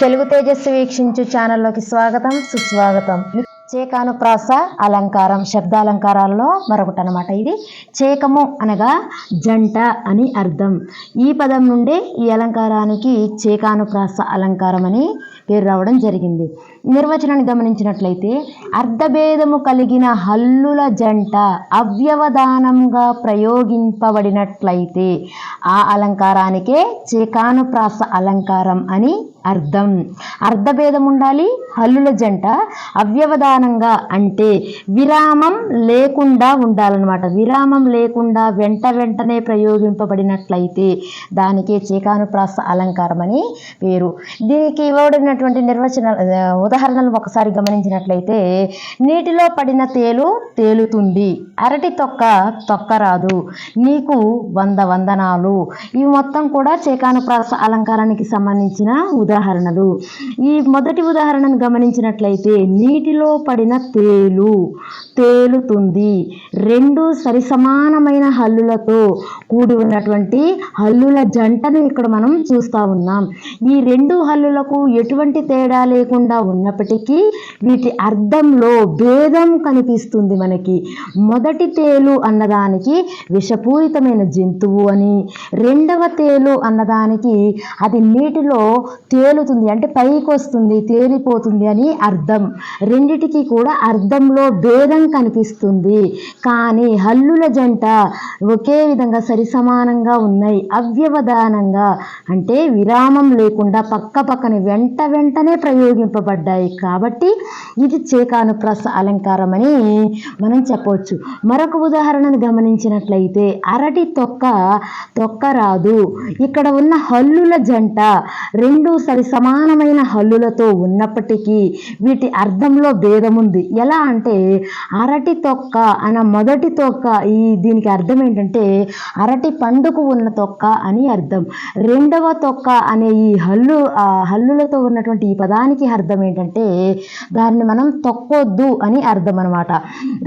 తెలుగు తేజస్సు వీక్షించు ఛానల్లోకి స్వాగతం సుస్వాగతం. చేకాను ప్రాస అలంకారం శబ్దాలంకారాల్లో మరొకటి అనమాట ఇది. చేకము అనగా జంట అని అర్థం. ఈ పదం నుండి ఈ అలంకారానికి చేకాను ప్రాస అలంకారం అని పేరు రావడం జరిగింది. నిర్వచనాన్ని గమనించినట్లయితే అర్ధభేదము కలిగిన హల్లుల జంట అవ్యవధానంగా ప్రయోగింపబడినట్లయితే ఆ అలంకారానికే చేకానుప్రాస అలంకారం అని అర్థం. అర్ధభేదం ఉండాలి హల్లుల జంట. అవ్యవధానంగా అంటే విరామం లేకుండా ఉండాలన్నమాట. విరామం లేకుండా వెంట వెంటనే ప్రయోగింపబడినట్లయితే దానికే చేకానుప్రాస అలంకారం అని పేరు. దీనికి ఇవ్వబడినటువంటి నిర్వచన ఉదాహరణలు ఒకసారి గమనించినట్లయితే నీటిలో పడిన తేలు తేలుతుంది. అరటి తొక్క తొక్కరాదు. నీకు వంద వందనాలు. ఇవి మొత్తం కూడా చేకానుప్రాస అలంకారానికి సంబంధించిన ఉదాహరణలు. ఈ మొదటి ఉదాహరణను గమనించినట్లయితే నీటిలో పడిన తేలు తేలుతుంది. రెండు సరిసమానమైన హల్లులతో కూడి ఉన్నటువంటి హల్లుల జంటను ఇక్కడ మనం చూస్తూ ఉన్నాం. ఈ రెండు హల్లులకు ఎటువంటి తేడా లేకుండా ఉన్నప్పటికీ వీటి అర్థంలో భేదం కనిపిస్తుంది మనకి. మొదటి తేలు అన్నదానికి విషపూరితమైన జంతువు అని రెండవ తేలు అన్నదానికి అది నీటిలో తేలుతుంది అంటే పైకి వస్తుంది తేలిపోతుంది అని అర్థం. రెండిటికి కూడా అర్థంలో భేదం కనిపిస్తుంది. కానీ హల్లుల జంట ఒకే విధంగా సరిసమానంగా ఉన్నాయి. అవ్యవధానంగా అంటే విరామం లేకుండా పక్క పక్కన వెంట వెంటనే ప్రయోగింపబడ్డాయి. కాబట్టి ఇది చేకానుప్రాస అలంకారం అని మనం చెప్పవచ్చు మరొక ఉదాహరణను గమనించినట్లయితే అరటి తొక్క తొక్క రాదు. ఇక్కడ ఉన్న హల్లుల జంట రెండు సరి సమానమైన హల్లులతో ఉన్నప్పటికీ వీటి అర్థంలో భేదం ఉంది. ఎలా అంటే అరటి తొక్క అన్న మొదటి తొక్క ఈ దీనికి అర్థం ఏంటంటే అరటి పండుకు ఉన్న తొక్క అని అర్థం. రెండవ తొక్క అనే ఈ హల్లు హల్లులతో ఉన్నటువంటి ఈ పదానికి అర్థం ఏంటంటే దాన్ని మనం తొక్కొద్దు అని అర్థం అనమాట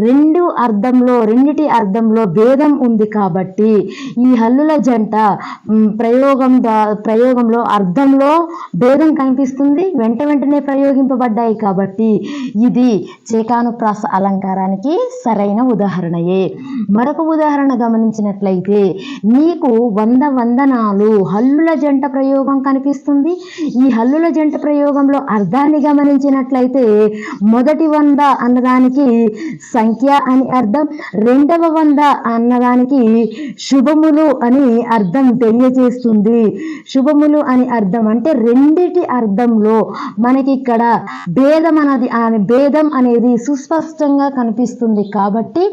రెండు అర్థంలో రెండిటి అర్థంలో భేదం ఉంది కాబట్టి ఈ హల్లుల జంట ప్రయోగం ప్రయోగంలో అర్థంలో భేదం కనిపిస్తుంది వెంట వెంటనే ప్రయోగింపబడ్డాయి కాబట్టి ఇది చేకానుప్రాస అలంకారానికి సరైన ఉదాహరణయే. మరొక ఉదాహరణ గమనించినట్లయితే నీకు వంద వందనాలు హల్లుల జంట ప్రయోగం కనిపిస్తుంది. ఈ హల్లుల జంట ప్రయోగంలో అర్థాన్ని గమనించినట్లయితే మొదటి వంద అన్నదానికి సంఖ్య అని అర్థం రెండవ వంద అన్నదానికి శుభములు అని అర్థం తెలియజేస్తుంది. శుభములు అని అర్థం అంటే రెండు రెండిటి అర్థంలో మనకి ఇక్కడ భేదం అనేది భేదం అనేది సుస్పష్టంగా కనిపిస్తుంది కాబట్టి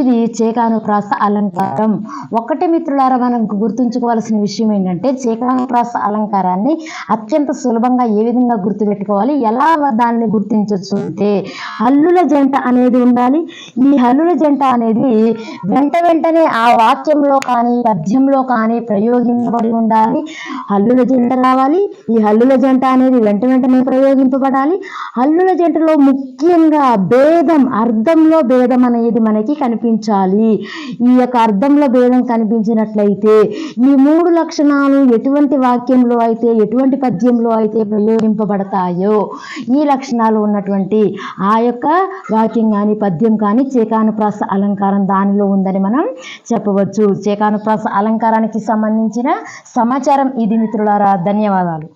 ఇది చేకానుప్రాస అలంకారం. ఒకటి మిత్రులారా మనం గుర్తుంచుకోవాల్సిన విషయం ఏంటంటే చేకానుప్రాస అలంకారాన్ని అత్యంత సులభంగా ఏ విధంగా గుర్తుపెట్టుకోవాలి? ఎలా దాన్ని గుర్తించవచ్చు అంటే హల్లుల జంట అనేది ఉండాలి. ఈ హల్లుల జంట అనేది వెంట వెంటనే ఆ వాక్యంలో కానీ పద్యంలో కానీ ప్రయోగించబడి ఉండాలి. హల్లుల జంట రావాలి. ఈ అల్లుల జంట అనేది వెంట వెంటనే ప్రయోగింపబడాలి. అల్లుల జంటలో ముఖ్యంగా భేదం అర్థంలో భేదం అనేది మనకి కనిపించాలి. ఈ యొక్క అర్థంలో భేదం కనిపించినట్లయితే ఈ మూడు లక్షణాలు ఎటువంటి వాక్యంలో అయితే ఎటువంటి పద్యంలో అయితే ప్రయోగింపబడతాయో ఈ లక్షణాలు ఉన్నటువంటి ఆ యొక్క వాక్యం కానీ పద్యం కానీ చేకానుప్రాస అలంకారం దానిలో ఉందని మనం చెప్పవచ్చు. చేకానుప్రాస అలంకారానికి సంబంధించిన సమాచారం ఇది మిత్రులారా. ధన్యవాదాలు.